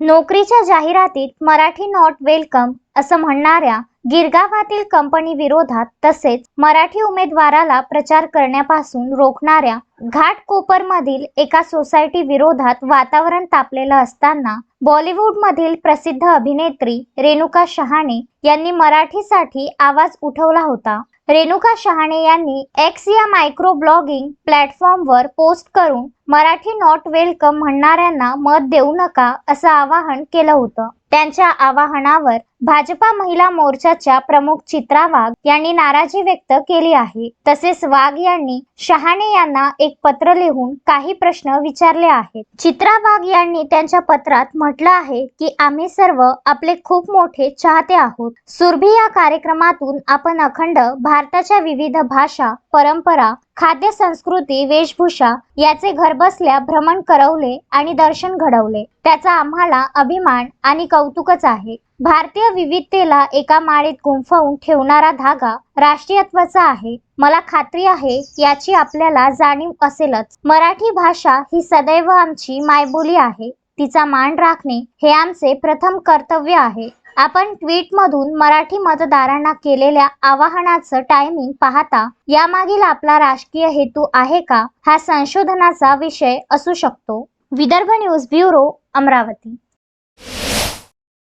नोकरीच्या जाहिरातीत Marathi not welcome असं म्हणणाऱ्या गिरगावातील कंपनी विरोधात तसेच मराठी उमेदवाराला प्रचार करण्यापासून रोखणाऱ्या घाटकोपरमधील एका सोसायटी विरोधात वातावरण तापलेलं असताना बॉलिवूडमधील प्रसिद्ध अभिनेत्री रेणुका शहाणे यांनी मराठीसाठी आवाज उठवला होता. रेणुका शहाणे यांनी एक्स या मायक्रो ब्लॉगिंग प्लॅटफॉर्मवर पोस्ट करून मराठी नॉट वेलकम म्हणणाऱ्यांना मत देऊ नका असं आवाहन केलं होतं. त्यांच्या आवाहनावर भाजपा महिला मोर्चाच्या प्रमुख चित्रा वाघ यांनी नाराजी व्यक्त केली आहे. तसेच वाघ यांनी शहाणे यांना एक पत्र लिहून काही प्रश्न विचारले आहेत. चित्रा वाघ यांनी त्यांच्या पत्रात म्हटलं म्हटलं आहे की आम्ही सर्व आपले खूप मोठे चाहते आहोत. सुरभी या कार्यक्रमातून आपण अखंड भारताच्या विविध भाषा परंपरा खाद्य संस्कृती वेशभूषा याचे घरबसल्या भ्रमण करवले आणि दर्शन घडवले. त्याचा आम्हाला अभिमान आणि कौतुकच आहे. भारतीय विविधतेला एका माळीत गुंफवून ठेवणारा धागा राष्ट्रीयत्वाचा आहे. मला खात्री आहे याची आपल्याला जाणीव असेलच. मराठी भाषा ही सदैव आमची मायबोली आहे. तिचा मान राखणे हे आमचे प्रथम कर्तव्य आहे. आपण ट्विटमधून मराठी मतदारांना केलेल्या आवाहनाचं टायमिंग पाहता यामागील आपला राजकीय हेतू आहे का? हा संशोधनाचा विषय असू शकतो. Vidarbha news bureau Amravati.